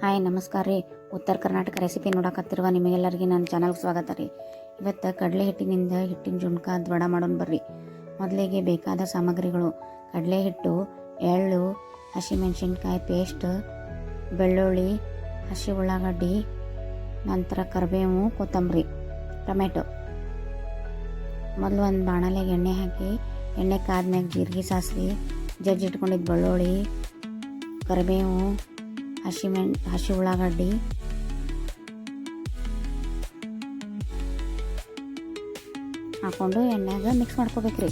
Hi, ನಮಸ್ಕಾರ ರೀ. ಉತ್ತರ ಕರ್ನಾಟಕ ರೆಸಿಪಿ ನೋಡಕತ್ತಿರುವ ನಿಮಗೆಲ್ಲರಿಗೆ ನನ್ನ ಚಾನಲ್ಗೆ ಸ್ವಾಗತ ರೀ. ಇವತ್ತು ಕಡಲೆ ಹಿಟ್ಟಿನಿಂದ ಹಿಟ್ಟಿನ ಜುಣ್ಕ ದ್ವಡ ಮಾಡೋಣ ಬರ್ರಿ. ಮೊದಲಿಗೆ ಬೇಕಾದ ಸಾಮಗ್ರಿಗಳು. ಕಡಲೆ ಹಿಟ್ಟು, ಎಳ್ಳು, ಹಸಿಮೆಣಸಿನ್ಕಾಯಿ ಪೇಸ್ಟ್, ಬೆಳ್ಳುಳ್ಳಿ, ಹಸಿ ಉಳ್ಳಾಗಡ್ಡಿ, ನಂತರ ಕರಿಬೇವು, ಕೊತ್ತಂಬರಿ, ಟೊಮೆಟೊ. ಮೊದಲು ಒಂದು ಬಾಣಲೆಗೆ ಎಣ್ಣೆ ಹಾಕಿ, ಎಣ್ಣೆ ಕಾದ್ಮ್ಯಾಗ ಜೀರಿಗೆ ಸಾಸಿವೆ ಜಜ್ಜಿ ಇಟ್ಕೊಂಡಿದ್ದು ಬೆಳ್ಳುಳ್ಳಿ, ಕರಿಬೇವು ಹಸಿ ಮೆಣ್ ಹಸಿ ಉಳ್ಳಾಗಡ್ಡಿ. ಹಾಕೊಂಡು ಎಣ್ಣೆಗೆ ಮಿಕ್ಸ್ ಮಾಡ್ಕೋಬೇಕ್ರಿ.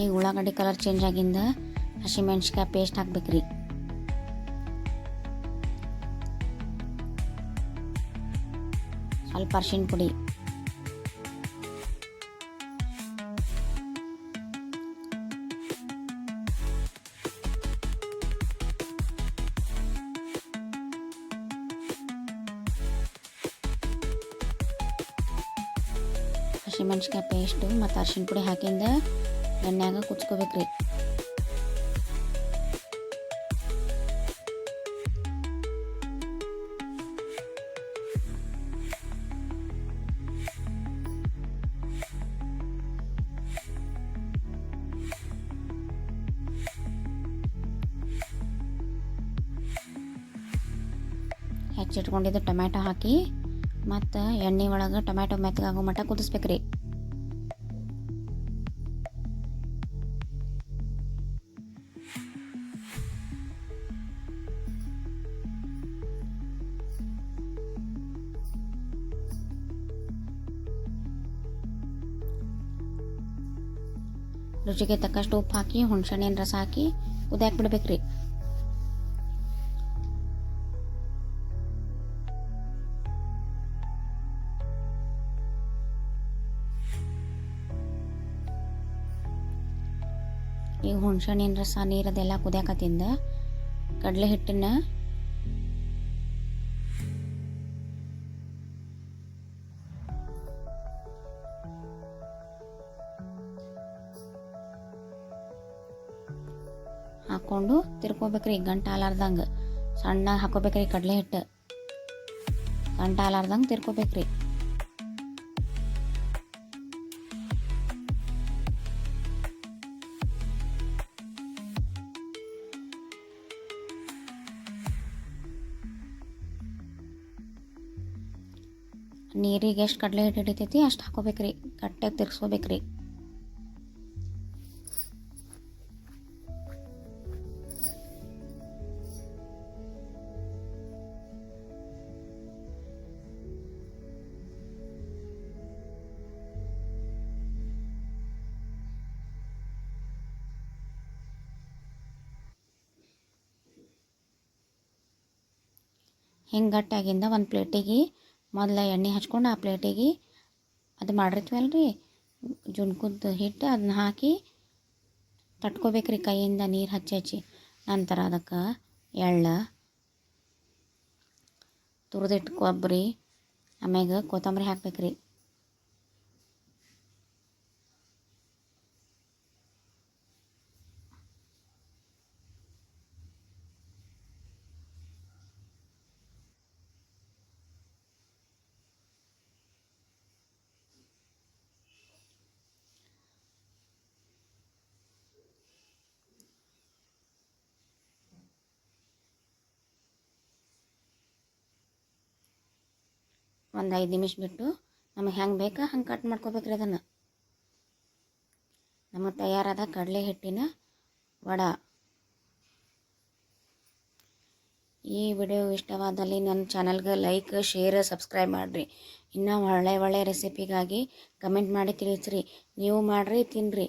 ಈಗ ಉಳ್ಳಾಗಡ್ಡಿ ಕಲರ್ ಚೇಂಜ್ ಆಗಿಂದ ಹಸಿಮೆಣ್ಸಿಕಾಯಿ ಪೇಸ್ಟ್ ಹಾಕ್ಬೇಕ್ರಿ. ಸ್ವಲ್ಪ ಅರ್ಶಿನ ಪುಡಿ. ಹಸಿಮೆಣ್ಸಿಕಾಯಿ ಪೇಸ್ಟು ಮತ್ತು ಅರ್ಶಿನ ಪುಡಿ ಹಾಕಿಂದ ಎಣ್ಣೆಯಾಗ ಕುಚ್ಕೋಬೇಕ್ರಿ ಹೆಚ್ಚಿಟ್ಕೊಂಡಿದ್ದು ಟೊಮ್ಯಾಟೊ ಹಾಕಿ ಮತ್ತು ಎಣ್ಣೆ ಒಳಗೆ ಟೊಮ್ಯಾಟೊ ಮೆತ್ತಗಾಗೋ ಮಟ್ಟ ಕುದಿಸ್ಬೇಕ್ರಿ. ರುಚಿಗೆ ತಕ್ಕಷ್ಟು ಉಪ್ಪು ಹಾಕಿ ಹುಣ್ಸೆಹಣ್ಣಿನ ರಸ ಹಾಕಿ ಕುದಿಯಾಕ ಬಿಡ್ಬೇಕ್ರಿ ಈಗ ಹುಣ್ಸೆಹಣ್ಣಿನ ರಸ ನೀರದೆಲ್ಲ ಕುದಿಯಾಕತ್ತಿಂದ, ಕಡಲೆ ಹಿಟ್ಟನ್ನ ಹಾಕ್ಕೊಂಡು ತಿರ್ಕೋಬೇಕ್ರಿ ಗಂಟು ಹಾಲಾರ್ದಂಗೆ ಸಣ್ಣ ಹಾಕೋಬೇಕ್ರಿ, ಕಡಲೆ ಹಿಟ್ಟು. ಗಂಟು ಹಾಲಾರ್ದಂಗೆ ತಿರ್ಕೋಬೇಕ್ರಿ. ನೀರಿಗೆ ಎಷ್ಟು ಕಡಲೆ ಹಿಟ್ಟು ಹಿಡಿತೈತಿ ಅಷ್ಟು ಹಾಕೋಬೇಕ್ರಿ ಗಟ್ಟಿಯಾಗಿ ತಿರ್ಸ್ಕೋಬೇಕ್ರಿ ಹಿಂಗೆ ಗಟ್ಟಾಗಿಂದ ಒಂದು ಪ್ಲೇಟಿಗೆ ಮೊದಲ ಎಣ್ಣೆ ಹಚ್ಕೊಂಡು ಆ ಪ್ಲೇಟಿಗೆ ಅದು ಮಾಡಿರ್ತೀವಲ್ಲ ರೀ ಜುಣ್ಕುದ್ದು ಹಿಟ್ಟು ಅದನ್ನ ಹಾಕಿ ತಟ್ಕೋಬೇಕ್ರಿ ಕೈಯಿಂದ ನೀರು ಹಚ್ಚಿ ಹಚ್ಚಿ. ನಂತರ ಅದಕ್ಕೆ ಎಳ್ಳು ತುರಿದಿಟ್ಟು ಕೊಬ್ಬರಿ ಆಮ್ಯಾಗ ಕೊತ್ತಂಬರಿ ಹಾಕ್ಬೇಕ್ರಿ. ಒಂದು ಐದು ನಿಮಿಷ ಬಿಟ್ಟು ನಮಗೆ ಹೆಂಗೆ ಬೇಕಾ ಹಂಗೆ ಕಟ್ ಮಾಡ್ಕೋಬೇಕ್ರಿ ಅದನ್ನು. ನಮಗೆ ತಯಾರಾದ ಕಡಲೆ ಹಿಟ್ಟಿನ ವಡ. ಈ ವಿಡಿಯೋ ಇಷ್ಟವಾದಲ್ಲಿ ನನ್ನ ಚಾನಲ್ಗೆ ಲೈಕ್, ಶೇರ್, ಸಬ್ಸ್ಕ್ರೈಬ್ ಮಾಡಿರಿ. ಇನ್ನೂ ಒಳ್ಳೆ ಒಳ್ಳೆ ರೆಸಿಪಿಗಾಗಿ ಕಮೆಂಟ್ ಮಾಡಿ ತಿಳಿಸ್ರಿ. ನೀವು ಮಾಡಿರಿ ತಿನ್ನಿರಿ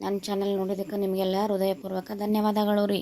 ನನ್ನ ಚಾನಲ್ ನೋಡಿದ್ದಕ್ಕೆ ನಿಮಗೆಲ್ಲ ಹೃದಯಪೂರ್ವಕ ಧನ್ಯವಾದಗಳು ರೀ.